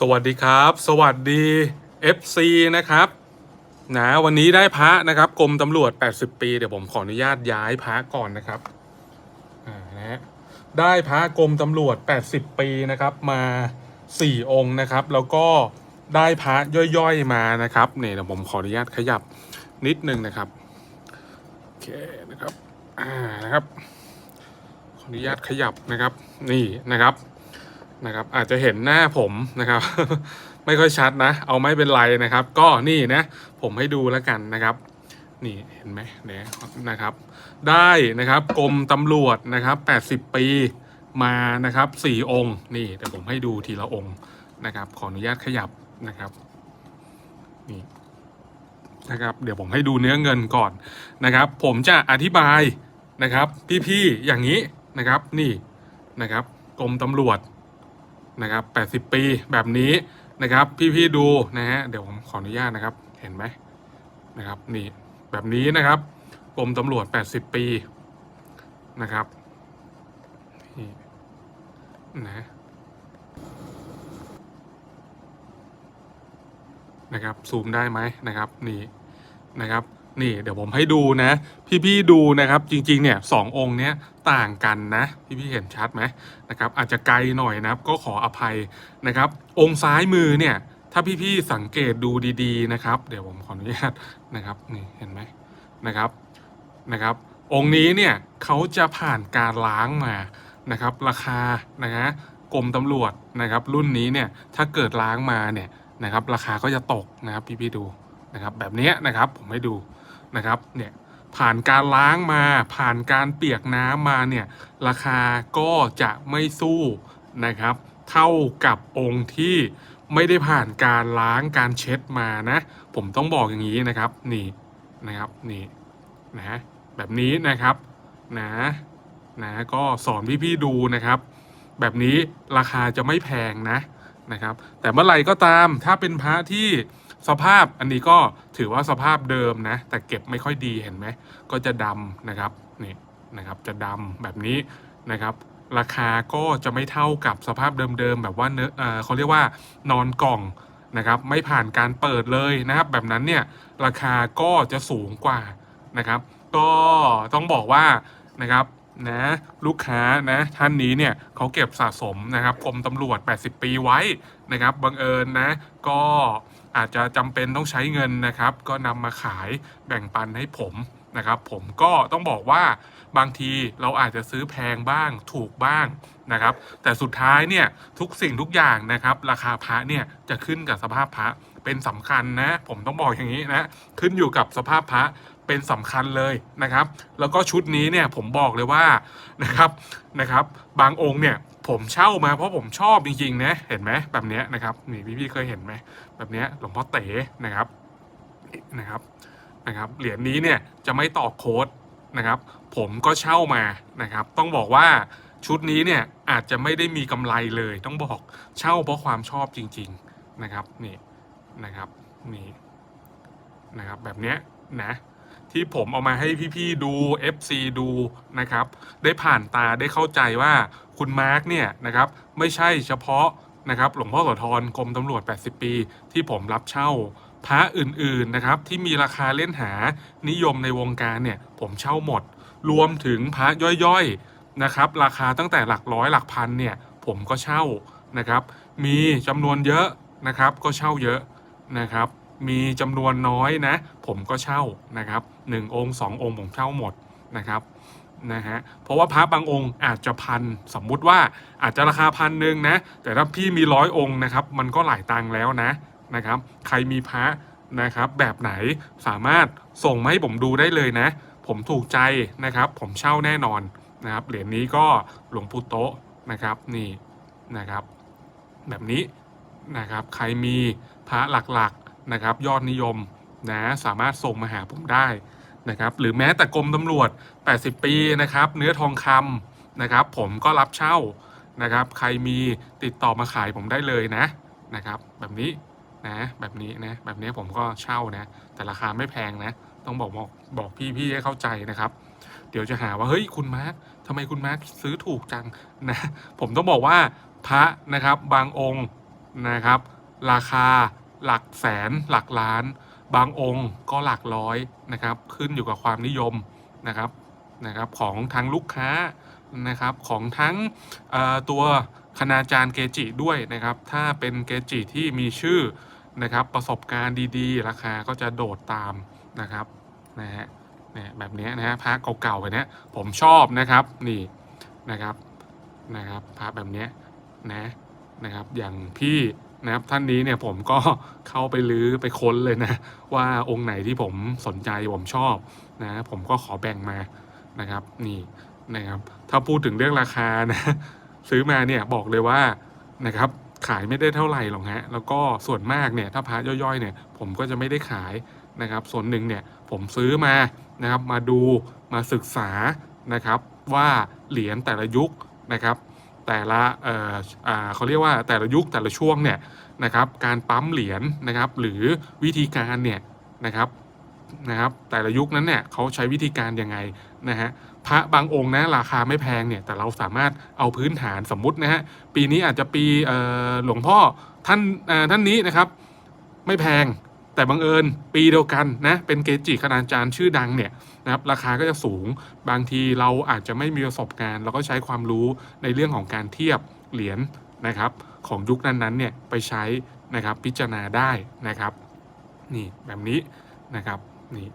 สวัสดีครับ สวัสดี FC นะครับนะวันนี้ได้พระนะครับกรมตำรวจ 80 ปี เดี๋ยวผมขออนุญาตย้ายพระก่อนนะครับอ่านะฮะได้พระกรมตำรวจ 80 ปีนะครับมา 4 องค์นะครับ แล้วก็ได้พระย่อยๆมานะครับเนี่ยเดี๋ยวผมขออนุญาตขยับนิดนึงนะครับโอเคนะครับอ่านะครับขออนุญาตขยับนะครับ นี่นะครับ นะครับ อาจจะเห็นหน้าผมนะครับ ไม่ค่อยชัดนะ เอาไม่เป็นไรนะครับ ก็นี่นะผมให้ดูแล้วกันนะครับ นี่เห็นไหมเนี่ยนะครับ ได้นะครับกรมตำรวจนะครับ80 ปีมานะครับสี่องค์นี่เดี๋ยวผมให้ดูทีละองค์นะครับ ขออนุญาตขยับนะครับนี่นะครับเดี๋ยวผมให้ดูเนื้อเงินก่อนนะครับ ผมจะอธิบายนะครับ พี่ๆอย่างนี้นะครับนี่นะครับกรมตำรวจ นะครับ80 ปีแบบนี้นะครับ พี่ๆดูนะฮะเดี๋ยวผมขออนุญาตนะครับ เห็นไหมนะครับนี่แบบนี้นะครับกรมตำรวจ 80 ปีนะครับนี่นะนะครับซูมได้ไหมนะครับนี่นะครับ นี่เดี๋ยวผมให้ดูนะ พี่ๆดูนะครับ จริงๆเนี่ยสององค์เนี้ยต่างกันนะ พี่ๆเห็นชัดไหมนะครับ อาจจะไกลหน่อยนะครับ ก็ขออภัยนะครับ องค์ซ้ายมือเนี่ยถ้าพี่ๆสังเกตดูดีๆนะครับ เดี๋ยวผมขออนุญาตนะครับนี่เห็นไหมนะครับนะครับ องค์นี้เนี่ยเขาจะผ่านการล้างมานะครับ ราคานะฮะกรมตำรวจนะครับ รุ่นนี้เนี่ยถ้าเกิดล้างมาเนี่ยนะครับ ราคาก็จะตกนะครับ พี่ๆดูนะครับ แบบนี้นะครับผมให้ดู นะครับเนี่ยผ่านการล้างมาผ่านการเปียกน้ำมาเนี่ยราคาก็จะไม่สู้นะครับ เท่ากับองค์ที่ไม่ได้ผ่านการล้างการเช็ดมานะ ผมต้องบอกอย่างนี้นะครับนี่นะครับนี่นะแบบนี้นะครับนะนะก็สอนพี่ๆดูนะครับ แบบนี้ราคาจะไม่แพงนะนะครับ แต่เมื่อไหร่ก็ตามถ้าเป็นพระที่ สภาพอันนี้ก็ถือว่าสภาพเดิมนะ แต่เก็บไม่ค่อยดีเห็นไหม ก็จะดำนะครับนี่นะครับจะดำแบบนี้นะครับราคาก็จะไม่เท่ากับสภาพเดิมๆแบบว่าเนื้อเออเขาเรียกว่านอนกล่องนะครับไม่ผ่านการเปิดเลยนะครับ แบบนั้นเนี่ยราคาก็จะสูงกว่านะครับ ก็ต้องบอกว่านะครับนะลูกค้านะท่านนี้เนี่ยเขาเก็บสะสมนะครับกรมตำรวจ 80 ปีไว้นะครับบังเอิญนะก็ อาจจะจำเป็นต้องใช้เงินนะครับ ก็นำมาขายแบ่งปันให้ผมนะครับ ผมก็ต้องบอกว่าบางทีเราอาจจะซื้อแพงบ้างถูกบ้างนะครับ แต่สุดท้ายเนี่ยทุกสิ่งทุกอย่างนะครับ ราคาพระเนี่ยจะขึ้นกับสภาพพระเป็นสำคัญนะ ผมต้องบอกอย่างนี้นะ ขึ้นอยู่กับสภาพพระ เป็นสำคัญเลยนะครับ แล้วก็ชุดนี้เนี่ยผมบอกเลยว่านะครับนะครับ บางองค์เนี่ยผมเช่ามาเพราะผมชอบจริงๆนะเห็นไหมแบบนี้นะครับนี่พี่ๆเคยเห็นไหมแบบนี้หลวงพ่อเต๋นะครับนะครับนะครับเหรียญนี้เนี่ยจะไม่ต่อโค้ดนะครับ ผมก็เช่ามานะครับ ต้องบอกว่าชุดนี้เนี่ยอาจจะไม่ได้มีกำไรเลย ต้องบอกเช่าเพราะความชอบจริง ๆนะครับนี่นะครับนี่นะครับแบบเนี้ยนะ ที่ผมเอามาให้พี่ๆดู FC ดูนะครับ ได้ผ่านตาได้เข้าใจว่าคุณมาร์กเนี่ยนะครับไม่ใช่เฉพาะนะครับหลวงพ่อโสธรกรมตำรวจ 80 ปี ที่ผมรับเช่าพระอื่นๆนะครับที่มีราคาเล่นหานิยมในวงการเนี่ยผมเช่าหมด รวมถึงพระย่อยๆนะครับราคาตั้งแต่หลักร้อยหลักพันเนี่ยผมก็เช่านะครับ มีจำนวนเยอะนะครับก็เช่าเยอะนะครับ มีจำนวนน้อยนะ ผมก็เช่านะครับหนึ่งองค์สององค์ผมเช่าหมดนะครับนะฮะเพราะว่าพระบางองค์อาจจะพันสมมุติว่าอาจจะราคาพันหนึ่งนะ แต่ถ้าพี่มีร้อยองค์นะครับ มันก็หลายตังค์แล้วนะนะครับ ใครมีพระนะครับ แบบไหนสามารถส่งมาให้ผมดูได้เลยนะ ผมถูกใจนะครับ ผมเช่าแน่นอนนะครับเหรียญนี้ก็หลวงปู่โตะนะครับนี่นะครับ แบบนี้นะครับใครมีพระหลัก นะครับยอดนิยมนะสามารถส่งมาหาผมได้นะครับหรือแม้แต่กรมตำรวจ 80 ปีนะครับเนื้อทองคำนะครับผมก็รับเช่านะครับใครมีติดต่อมาขายผมได้เลยนะนะครับแบบนี้นะแบบนี้นะแบบนี้ผมก็เช่านะแต่ราคาไม่แพงนะต้องบอกบอกบอกพี่ๆให้เข้าใจนะครับ เดี๋ยวจะหาว่าเฮ้ยคุณมาร์คทำไมคุณมาร์คซื้อถูกจังนะผมต้องบอกว่าพระนะครับบางองค์นะครับ ราคา หลักแสนหลักล้าน บางองค์ก็หลักร้อยนะครับ ขึ้นอยู่กับความนิยมนะครับนะครับของทั้งลูกค้านะครับของทั้งตัวคณาจารย์เกจิด้วยนะครับ ถ้าเป็นเกจิที่มีชื่อนะครับประสบการณ์ดีๆ ราคาก็จะโดดตามนะครับนะฮะเนี่ยแบบนี้นะฮะพระเก่าๆแบบเนี้ยผมชอบนะครับนี่นะครับนะครับพระแบบนี้นะนะครับอย่างพี่ นะครับท่านนี้เนี่ยผมก็เข้าไปลื้อไปค้นเลยนะ ว่าองค์ไหนที่ผมสนใจผมชอบนะ ผมก็ขอแบ่งมานะครับนี่นะครับ ถ้าพูดถึงเรื่องราคานะ ซื้อมาเนี่ยบอกเลยว่านะครับขายไม่ได้เท่าไหร่หรอกฮะแล้วก็ส่วนมากเนี่ยถ้าพระย่อยๆเนี่ยผมก็จะไม่ได้ขายนะครับ ส่วนหนึ่งเนี่ยผมซื้อมานะครับมาดูมาศึกษานะครับว่าเหรียญแต่ละยุคนะครับ แต่ละเอ่อเขาเรียกว่าแต่ละยุคแต่ละช่วงเนี่ยนะครับการปั๊มเหรียญนะครับ หรือวิธีการเนี่ยนะครับนะครับแต่ละยุคนั้นเนี่ยเขาใช้วิธีการยังไงนะฮะพระบางองค์นะราคาไม่แพงเนี่ยแต่เราสามารถเอาพื้นฐานสมมุตินะฮะปีนี้อาจจะปีหลวงพ่อท่านท่านนี้นะครับไม่แพง แต่บังเอิญปีเดียวกันนะเป็นเกจิคณาจารย์ชื่อดังเนี่ยนะครับราคาก็จะสูง บางทีเราอาจจะไม่มีประสบการณ์เราก็ใช้ความรู้ในเรื่องของการเทียบเหรียญนะครับ ของยุคนั้นๆเนี่ยไปใช้นะครับพิจารณาได้นะครับนี่แบบนี้นะครับนี่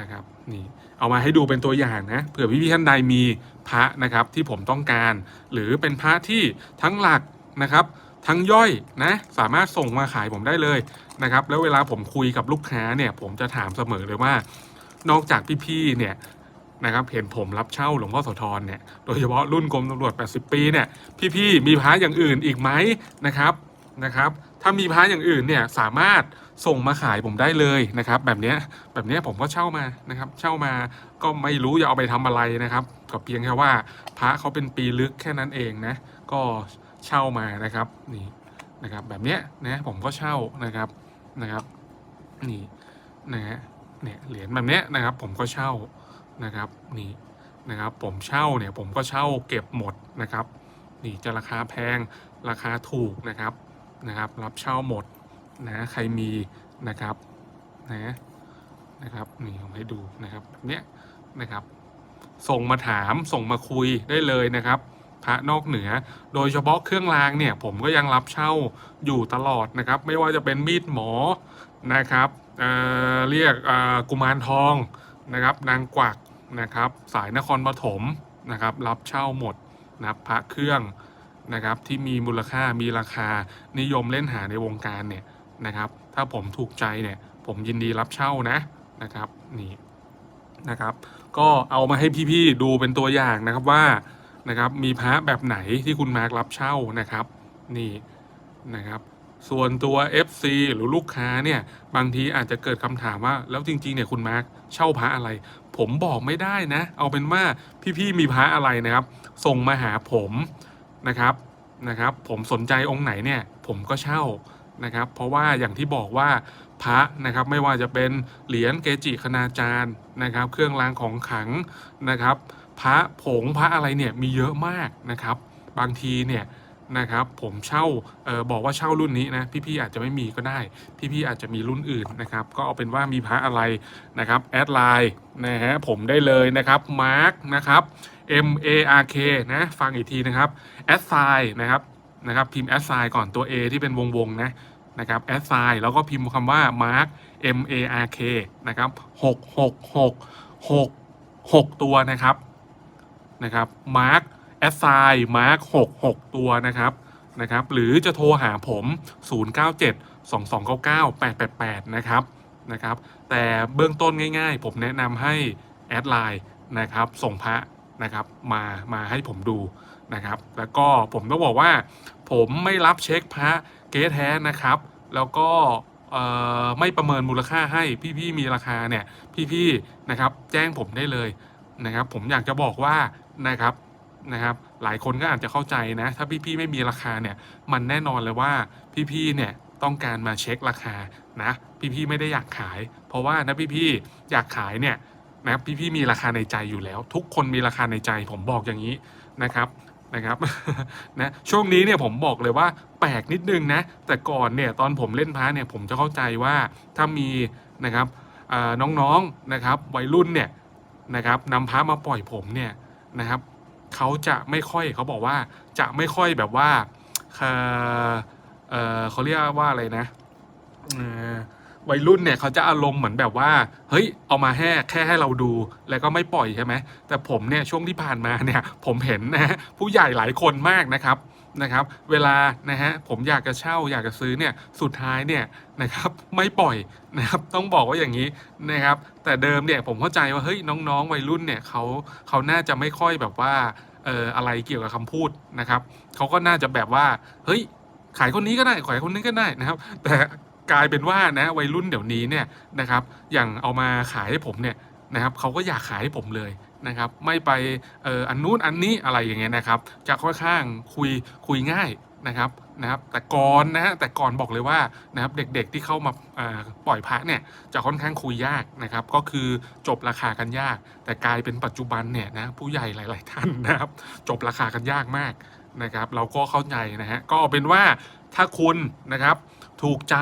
นะครับนี่เอามาให้ดูเป็นตัวอย่างนะเผื่อพี่ๆท่านใดมีพระนะครับที่ผมต้องการ หรือเป็นพระที่ทั้งหลักนะครับ ทั้งย่อยนะสามารถส่งมาขายผมได้เลยนะครับ แล้วเวลาผมคุยกับลูกค้าเนี่ยผมจะถามเสมอเลยว่า นอกจากพี่ๆเนี่ยนะครับเห็นผมรับเช่าหลวงพ่อโสธรเนี่ยโดยเฉพาะรุ่นกรมตำรวจ 80 ปีเนี่ยพี่ๆมีพระอย่างอื่นอีกไหมนะครับนะครับ ถ้ามีพระอย่างอื่นเนี่ยสามารถส่งมาขายผมได้เลยนะครับ แบบนี้แบบนี้ผมก็เช่ามานะครับ เช่ามาก็ไม่รู้จะเอาไปทำอะไรนะครับ ก็เพียงแค่ว่าพระเขาเป็นปีลึกแค่นั้นเองนะก็ เช่ามานะครับนี่นะครับแบบเนี้ยนะผมก็เช่านะครับนะครับนี่นะฮะเนี่ยเหรียญแบบเนี้ยนะครับผมก็เช่านะครับนี่นะครับผมเช่าเนี่ยผมก็เช่าเก็บหมดนะครับนี่จะราคาแพงราคาถูกนะครับนะครับ รับเช่าหมดนะใครมีนะครับนะนะครับนี่ผมให้ดูนะครับแบบเนี้ยนะครับ ส่งมาถามส่งมาคุยได้เลยนะครับ พระนอกเหนือ โดยเฉพาะเครื่องรางเนี่ยผมก็ยังรับเช่าอยู่ตลอดนะครับ ไม่ว่าจะเป็นมีดหมอนะครับเเรียกกุมารทองนะครับ นางกวักนะครับ สายนครปฐมนะครับ รับเช่าหมดนะครับพระเครื่องนะครับที่มีมูลค่ามีราคานิยมเล่นหาในวงการเนี่ยนะครับ ถ้าผมถูกใจเนี่ยผมยินดีรับเช่านะนะครับนี่นะครับ ก็เอามาให้พี่ๆดูเป็นตัวอย่างนะครับว่า นะครับ มีพระแบบไหนที่คุณมาร์ครับเช่านะครับ นี่นะครับส่วนตัว FC หรือลูกค้าเนี่ยบางทีอาจจะเกิดคำถามว่า แล้วจริงๆเนี่ยคุณมาร์คเช่าพระอะไร ผมบอกไม่ได้นะ เอาเป็นว่าพี่ๆมีพระอะไรนะครับ ส่งมาหาผมนะครับนะครับ ผมสนใจองค์ไหนเนี่ย ผมก็เช่านะครับ เพราะว่าอย่างที่บอกว่าพระนะครับไม่ว่าจะเป็นเหรียญเกจิคณาจารย์นะครับ เครื่องรางของขลังนะครับ พระผงพระอะไรเนี่ยมีเยอะมากนะครับ บางทีเนี่ยนะครับผมเช่าออบอกว่าเช่ารุ่นนี้นะพี่ๆอาจจะไม่มีก็ได้ พี่ๆอาจจะมีรุ่นอื่นนะครับ ก็เอาเป็นว่ามีพระอะไรนะครับแอดไลน์นะฮะผมได้เลยนะครับมาร์กนะครับ M A R K นะฟังอีกทีนะครับแอดไซน์นะครับนะครับพิมพ์แอดไซน์ก่อนตัว A ที่เป็นวงๆนะนะครับแอดไซน์แล้วก็พิมพ์คำว่า Mark M A R K นะครับหกหกหกหกหกตัวนะครับ นะครับมาร์กแอดไซน์มาร์กหกหกตัวนะครับนะครับ หรือจะโทรหาผม 097 2299 888 นะครับนะครับ แต่เบื้องต้นง่ายๆ ผมแนะนำให้แอดไลน์นะครับ ส่งพระนะครับมามาให้ผมดูนะครับ แล้วก็ผมต้องบอกว่า ผมไม่รับเช็คพระเก๊แท้นะครับ แล้วก็ไม่ประเมินมูลค่าให้พี่ๆมีราคาเนี่ยพี่ๆนะครับ แจ้งผมได้เลยนะครับ ผมอยากจะบอกว่า นะครับนะครับ หลายคนก็อาจจะเข้าใจนะ ถ้าพี่ๆไม่มีราคาเนี่ย มันแน่นอนเลยว่าพี่ๆเนี่ยต้องการมาเช็คราคานะพี่ๆไม่ได้อยากขาย เพราะว่าถ้าพี่ๆอยากขายเนี่ยนะพี่ๆมีราคาในใจอยู่แล้ว ทุกคนมีราคาในใจผมบอกอย่างนี้นะครับนะครับนะช่วงนี้เนี่ยผมบอกเลยว่าแปลกนิดนึงนะ แต่ก่อนเนี่ยตอนผมเล่นพระเนี่ยผมจะเข้าใจว่าถ้ามีนะครับน้องๆนะครับวัยรุ่นเนี่ยนะครับนำพระมาปล่อยผมเนี่ย นะครับเขาจะไม่ค่อยเขาบอกว่าจะไม่ค่อยแบบว่าเออเขาเรียกว่าอะไรนะวัยรุ่นเนี่ยเขาจะอารมณ์เหมือนแบบว่า เฮ้ยเอามาแค่แค่ให้เราดูแล้วก็ไม่ปล่อยใช่ไหมแต่ผมเนี่ยช่วงที่ผ่านมาเนี่ยผมเห็นนะผู้ใหญ่หลายคนมากนะครับนะครับ เวลานะฮะผมอยากจะเช่าอยากจะซื้อเนี่ยสุดท้ายเนี่ยนะครับไม่ปล่อยนะครับต้องบอกว่าอย่างนี้นะครับ แต่เดิมเนี่ยผมเข้าใจว่าเฮ้ยน้องๆ วัยรุ่นเนี่ยเขาเขาน่าจะไม่ค่อยแบบว่าเอ่ออะไรเกี่ยวกับคำพูดนะครับเขาก็น่าจะแบบว่าเฮ้ยขายคนนี้ก็ได้ขายคนนี้ก็ได้นะครับ แต่กลายเป็นว่านะวัยรุ่นเดี๋ยวนี้เนี่ยนะครับอย่างเอามาขายให้ผมเนี่ยนะครับเขาก็อยากขายให้ผมเลยนะครับ ไม่ไปเอออันนู้นอันนี้อะไรอย่างเงี้ยนะครับ จะค่อนข้างคุยคุยง่ายนะครับ นะครับแต่ก่อนนะฮะแต่ก่อนบอกเลยว่านะครับเด็กๆที่เข้ามาาปล่อยพระเนี่ยจะค่อนข้างคุยยากนะครับ ก็คือจบราคากันยาก แต่กลายเป็นปัจจุบันเนี่ยนะผู้ใหญ่หลาย ๆ ท่านนะครับ จบราคากันยากมากนะครับ เราก็เข้าใจนะฮะก็เอาเป็นว่าถ้าคุณนะครับถูกใจ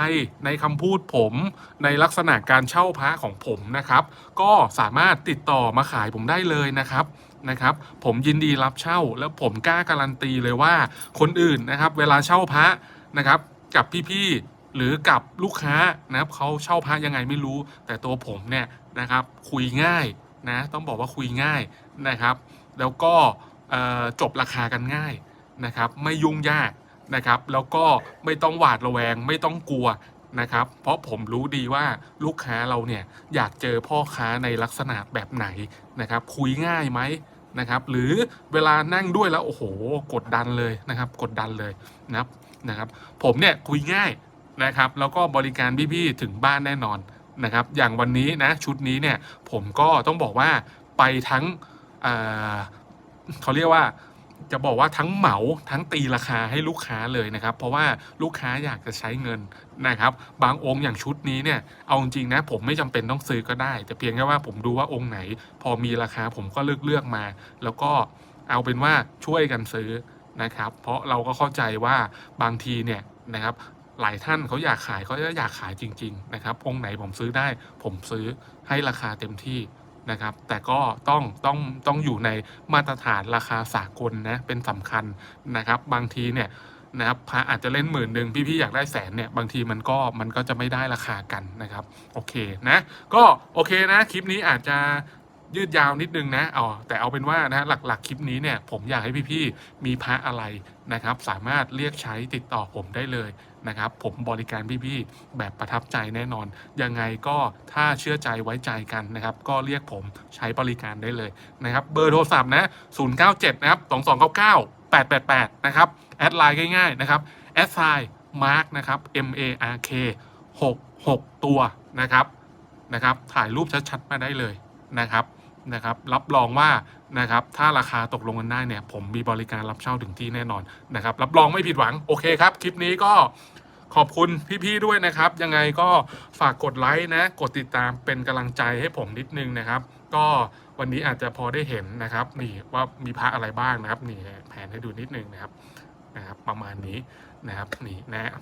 ในคำพูดผมในลักษณะการเช่าพระของผมนะครับ ก็สามารถติดต่อมาขายผมได้เลยนะครับ นะครับ ผมยินดีรับเช่า แล้วผมกล้าการันตีเลยว่าคนอื่นนะครับ เวลาเช่าพระนะครับ กับพี่ๆหรือกับลูกค้านะครับเขาเช่าพระยังไงไม่รู้ แต่ตัวผมเนี่ยนะครับ คุยง่ายนะต้องบอกว่าคุยง่ายนะครับ แล้วก็จบราคากันง่ายนะครับ ไม่ยุ่งยากนะครับ แล้วก็ไม่ต้องหวาดระแวง ไม่ต้องกลัว นะครับ เพราะผมรู้ดีว่าลูกค้าเราเนี่ยอยากเจอพ่อค้าในลักษณะแบบไหนนะครับ คุยง่ายไหมนะครับ หรือเวลานั่งด้วยแล้วโอ้โห กดดันเลยนะครับ กดดันเลยนะครับนะครับ ผมเนี่ยคุยง่ายนะครับ แล้วก็บริการพี่ๆถึงบ้านแน่นอนนะครับ อย่างวันนี้นะชุดนี้เนี่ยผมก็ต้องบอกว่าไปทั้งเขาเรียกว่า จะบอกว่าทั้งเหมาทั้งตีราคาให้ลูกค้าเลยนะครับ เพราะว่าลูกค้าอยากจะใช้เงินนะครับ บางองค์อย่างชุดนี้เนี่ยเอาจริงนะผมไม่จำเป็นต้องซื้อก็ได้ แต่เพียงแค่ว่าผมดูว่าองค์ไหน พอมีราคาผมก็เลือกเลือกมา แล้วก็เอาเป็นว่าช่วยกันซื้อนะครับ เพราะเราก็เข้าใจว่าบางทีเนี่ยนะครับหลายท่านเขาอยากขายเขาจะอยากขายจริง ๆ นะครับ องค์ไหนผมซื้อได้ ผมซื้อให้ราคาเต็มที่ นะครับ แต่ก็ต้องต้องต้องอยู่ในมาตรฐานราคาสากลนะเป็นสำคัญนะครับ บางทีเนี่ยนะครับพระอาจจะเล่นหมื่นหนึ่งพี่ๆอยากได้แสนเนี่ยบางทีมันก็มันก็จะไม่ได้ราคากันนะครับ โอเคนะ ก็โอเคนะ คลิปนี้อาจจะ ยืดยาวนิดนึงนะเอแต่เอาเป็นว่านะหลักๆ คลิปนี้เนี่ยผมอยากให้พี่ๆ มีพระอะไรนะครับ สามารถเรียกใช้ติดต่อผมได้เลยนะครับ ผมบริการพี่ๆ แบบประทับใจแน่นอน ยังไงก็ถ้าเชื่อใจไว้ใจกันนะครับ ก็เรียกผมใช้บริการได้เลยนะครับ เบอร์โทรศัพท์นะ 097 นะครับ 2299 888 นะครับ แอดไลน์ง่ายๆ นะครับ แอดไซน์มาร์กนะครับ M A R K 6 6 ตัวนะครับนะครับ ถ่ายรูปชัดๆ มาได้เลยนะครับ นะครับรับรองว่านะครับถ้าราคาตกลงกันได้เนี่ยผมมีบริการรับเช่าถึงที่แน่นอนนะครับรับรองไม่ผิดหวังโอเคครับ คลิปนี้ก็ขอบคุณพี่ๆด้วยนะครับ ยังไงก็ฝากกดไลค์นะ กดติดตามเป็นกำลังใจให้ผมนิดนึงนะครับ ก็วันนี้อาจจะพอได้เห็นนะครับ นี่ว่ามีพระอะไรบ้างนะครับ นี่แผนให้ดูนิดนึงนะครับนะครับ ประมาณนี้นะครับนี่นะ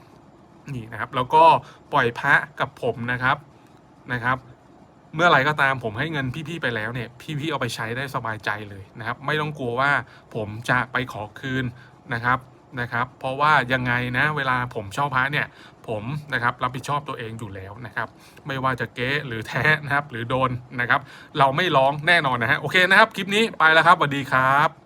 นี่นะครับ แล้วก็ปล่อยพระกับผมนะครับนะครับ เมื่อไหร่ก็ตามผมให้เงินพี่ๆไปแล้วเนี่ยพี่ๆเอาไปใช้ได้สบายใจเลยนะครับ ไม่ต้องกลัวว่าผมจะไปขอคืนนะครับนะครับ เพราะว่ายังไงนะเวลาผมเช่าพระเนี่ยผมนะครับรับผิดชอบตัวเองอยู่แล้วนะครับ ไม่ว่าจะเก๊หรือแท้นะครับ หรือโดนนะครับ เราไม่ร้องแน่นอนนะฮะโอเคนะครับ คลิปนี้ไปแล้วครับสวัสดีครับ